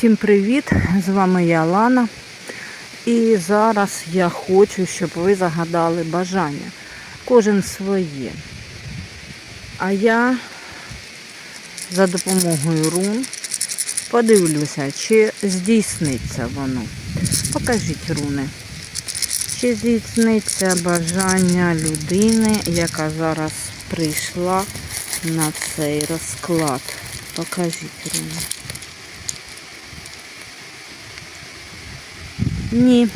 Всім привіт! З вами я Лана. І зараз я хочу, щоб ви загадали бажання. Кожен своє. А я за допомогою рун подивлюся, чи здійсниться воно. Покажіть руни. Чи здійсниться бажання людини, яка зараз прийшла на цей розклад. Покажіть руни. Ні.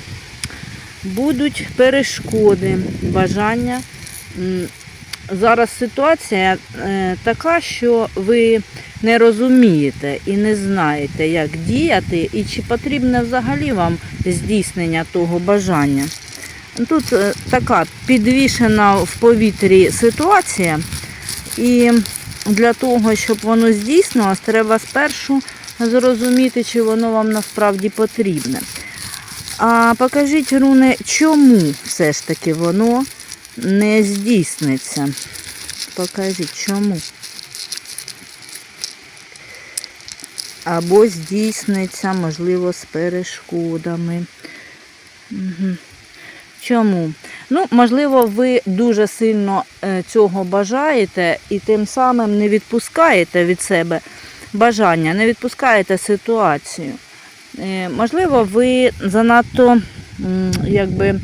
Будуть перешкоди, бажання. Зараз ситуація е, така, що ви не розумієте і не знаєте, як діяти, і чи потрібне взагалі вам здійснення того бажання. Тут е, така підвішена в повітрі ситуація, і для того, щоб воно здійснилось, треба спершу зрозуміти, чи воно вам насправді потрібне. А покажіть, руни, чому все ж таки воно не здійсниться? Покажіть, чому? Або здійсниться, можливо, з перешкодами. Угу. Чому? Ну, можливо, ви дуже сильно е, цього бажаєте і тим самим не відпускаєте від себе бажання, не відпускаєте ситуацію. Е, Можливо, ви занадто якби,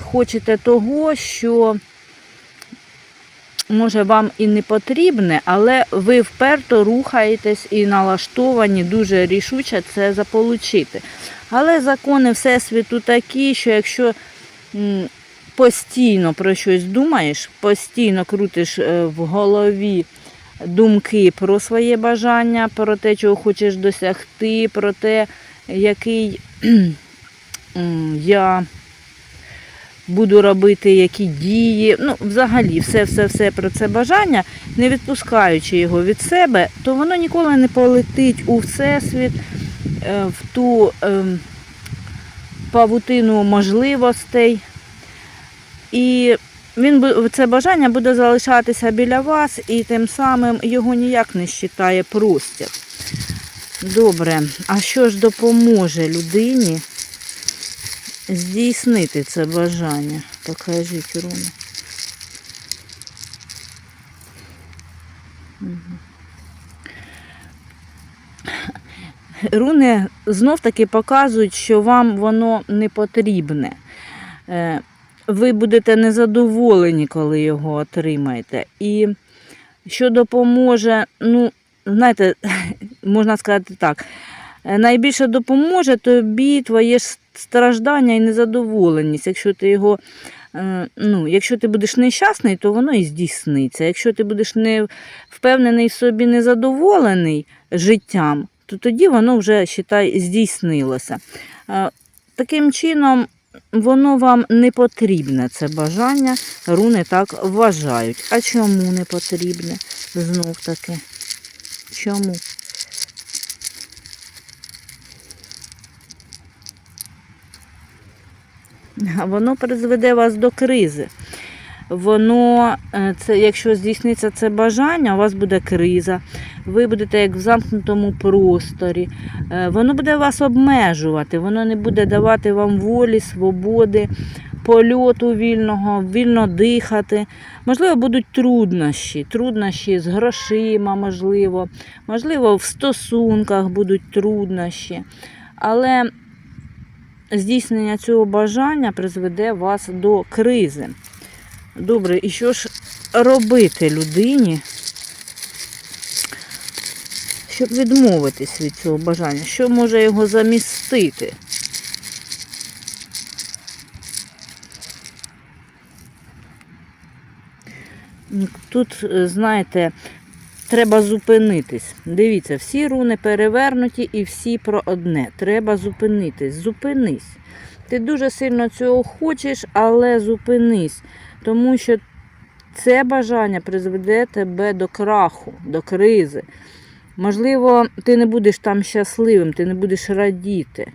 хочете того, що може вам і не потрібне, але ви вперто рухаєтесь і налаштовані дуже рішуче це заполучити. Але закони Всесвіту такі, що якщо постійно про щось думаєш, постійно крутиш е, в голові думки про своє бажання, про те, чого хочеш досягти, про те, який я буду робити, які дії. Ну, взагалі, все-все-все про це бажання, не відпускаючи його від себе, то воно ніколи не полетить у всесвіт, е, в ту ем, павутину можливостей. І він це бажання буде залишатися біля вас, і тим самим його ніяк не щитає простір. Добре, а що ж допоможе людині здійснити це бажання? Покажіть руни. Руни знов таки показують, що вам воно не потрібне. Ви будете незадоволені, коли його отримаєте. І що допоможе, ну, знаєте, можна сказати так, е, найбільше допоможе тобі твоє страждання і незадоволеність. Якщо ти його, е, ну, якщо ти будеш нещасний, то воно і здійсниться. Якщо ти будеш не впевнений собі незадоволений життям, то тоді воно вже считай, здійснилося. Е, Таким чином, воно вам не потрібне, це бажання, руни так вважають. А чому не потрібне? Знов таки. Чому? Воно призведе вас до кризи. Воно, е, це, якщо здійсниться це бажання, у вас буде криза, ви будете як в замкнутому просторі. Е, Воно буде вас обмежувати, воно не буде давати вам волі, свободи, польоту вільного, вільно дихати. Можливо, будуть труднощі, труднощі з грошима, можливо, можливо, в стосунках будуть труднощі. Але здійснення цього бажання призведе вас до кризи. Добре, і що ж робити людині, щоб відмовитись від цього бажання? Що може його замістити? Тут, е, знаєте, треба зупинитись. Дивіться, всі руни перевернуті і всі про одне. Треба зупинитись. Зупинись. Ти дуже сильно цього хочеш, але зупинись. Тому що це бажання призведе тебе до краху, до кризи. Можливо, ти не будеш там щасливим, ти не будеш радіти,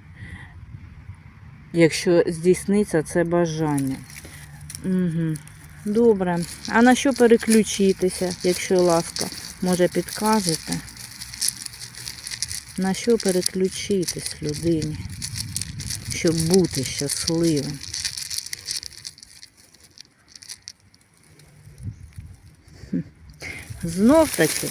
якщо здійсниться це бажання. Угу. Добре. А на що переключитися, якщо ласка, може підкажете? На що переключитись людині, щоб бути щасливим? Знов таки,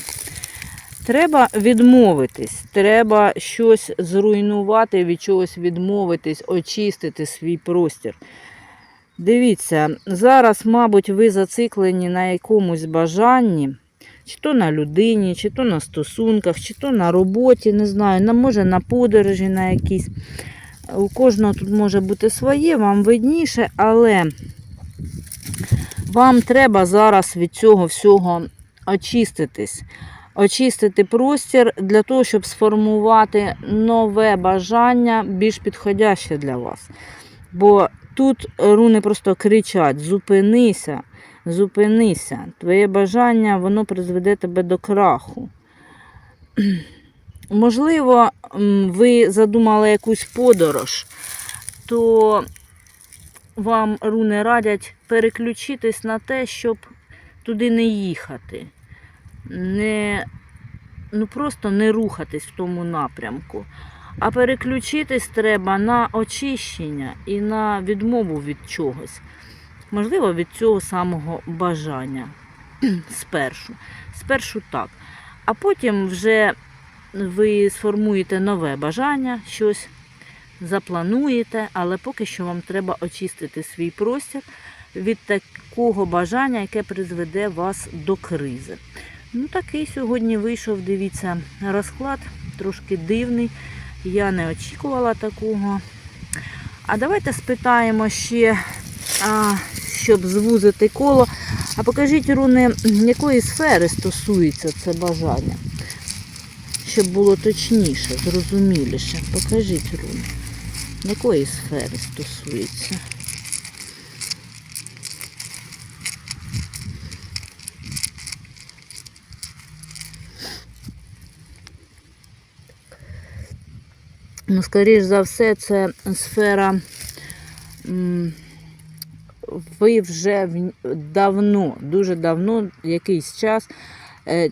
треба відмовитись, треба щось зруйнувати, від чогось відмовитись, очистити свій простір. Дивіться, зараз, мабуть, ви зациклені на якомусь бажанні, чи то на людині, чи то на стосунках, чи то на роботі, не знаю, може на подорожі на якійсь. У кожного тут може бути своє, вам видніше, але вам треба зараз від цього всього очиститись. Очистити простір для того, щоб сформувати нове бажання, більш підходяще для вас. Бо тут руни просто кричать: зупинися, зупинися. Твоє бажання воно призведе тебе до краху. Можливо, ви задумали якусь подорож, то вам руни радять переключитись на те, щоб туди не їхати. Не, ну просто не рухатись в тому напрямку. А переключитись треба на очищення і на відмову від чогось. Можливо, від цього самого бажання. Спершу. Спершу так. А потім вже ви сформуєте нове бажання, щось заплануєте, але поки що вам треба очистити свій простір від такого бажання, яке призведе вас до кризи. Ну, такий сьогодні вийшов, дивіться, розклад трошки дивний. Я не очікувала такого. А давайте спитаємо ще, а, щоб звузити коло. А покажіть, руни, якої сфери стосується це бажання? Щоб було точніше, зрозуміліше. Покажіть, руни, якої сфери стосується. Ну, скоріш за все, це сфера. Ви вже давно, дуже давно, якийсь час е,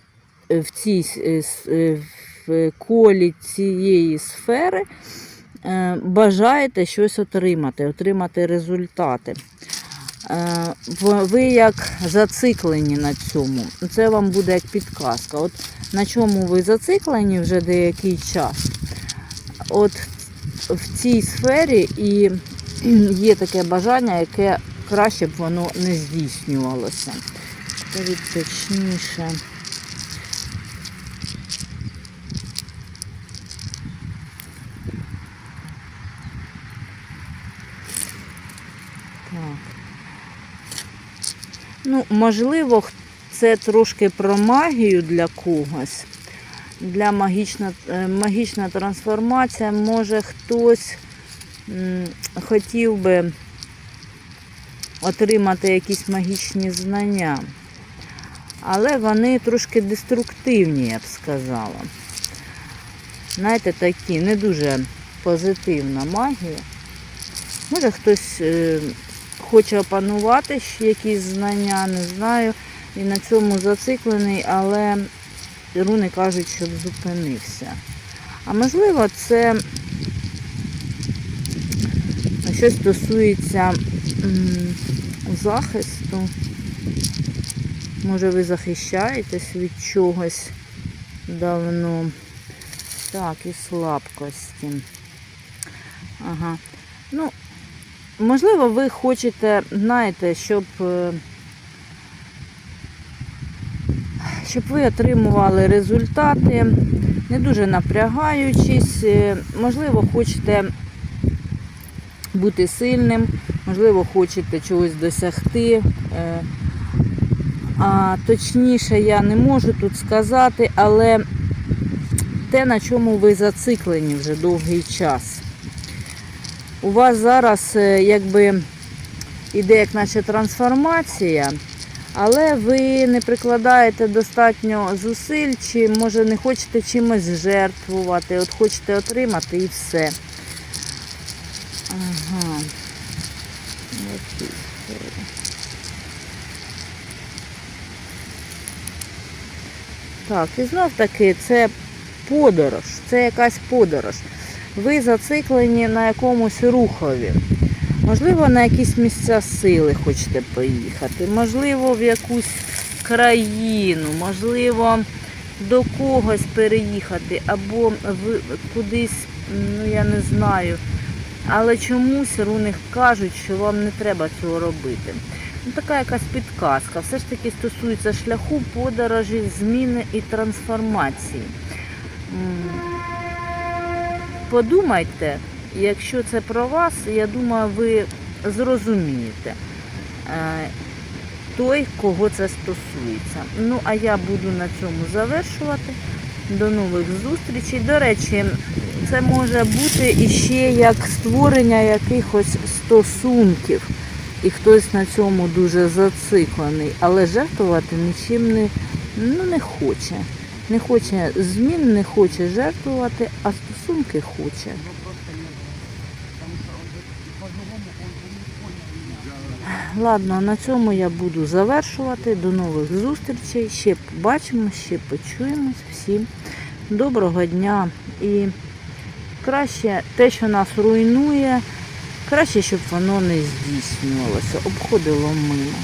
в цій е, е, в колі цієї сфери бажаєте щось отримати, отримати результати. Ви як зациклені на цьому. Це вам буде як підказка. От на чому ви зациклені вже деякий час. От в цій сфері і є таке бажання, яке краще б воно не здійснювалося. Скажіть точніше. Ну, можливо, це трошки про магію для когось. Для магічна, е, магічна трансформація, може хтось хотів би отримати якісь магічні знання. Але вони трошки деструктивні, я б сказала. Знаєте, такі не дуже позитивна магія. Може хтось е, хоче опанувати якісь знання, не знаю, і на цьому зациклений, але руни кажуть, щоб зупинився. А можливо, це щось стосується захисту. Може, ви захищаєтесь від чогось давно. Так, і слабкості. Ага. Ну, можливо, ви хочете, знаєте, щоб, щоб ви отримували результати, не дуже напрягаючись. Е, Можливо, хочете бути сильним, можливо, хочете чогось досягти. Е, А точніше я не можу тут сказати, але те, на чому ви зациклені вже довгий час. У вас зараз е, якби іде як наче трансформація, але ви не прикладаєте достатньо зусиль, чи може не хочете чимось жертвувати, от хочете отримати і все. Ага. Так, і знов таки це подорож, це якась подорож. Ви зациклені на якомусь рухові. Можливо, на якісь місця сили хочете поїхати, можливо, в якусь країну, можливо, до когось переїхати, або в кудись, ну я не знаю. Але чомусь руни кажуть, що вам не треба цього робити. Ну, така якась підказка. Все ж таки стосується шляху, подорожі, зміни і трансформації. Подумайте, якщо це про вас, я думаю, ви зрозумієте е, той, кого це стосується. Ну, а я буду на цьому завершувати. До нових зустрічей. До речі, це може бути іще як створення якихось стосунків. І хтось на цьому дуже зациклений, але жертвувати нічим не, ну, не хоче. Не хоче змін, не хоче жертвувати, а стосунки хоче. Ладно, на цьому я буду завершувати. До нових зустрічей. Ще побачимо, ще почуємось. Всім доброго дня. І краще те, що нас руйнує, краще, щоб воно не здійснювалося, обходило мимо.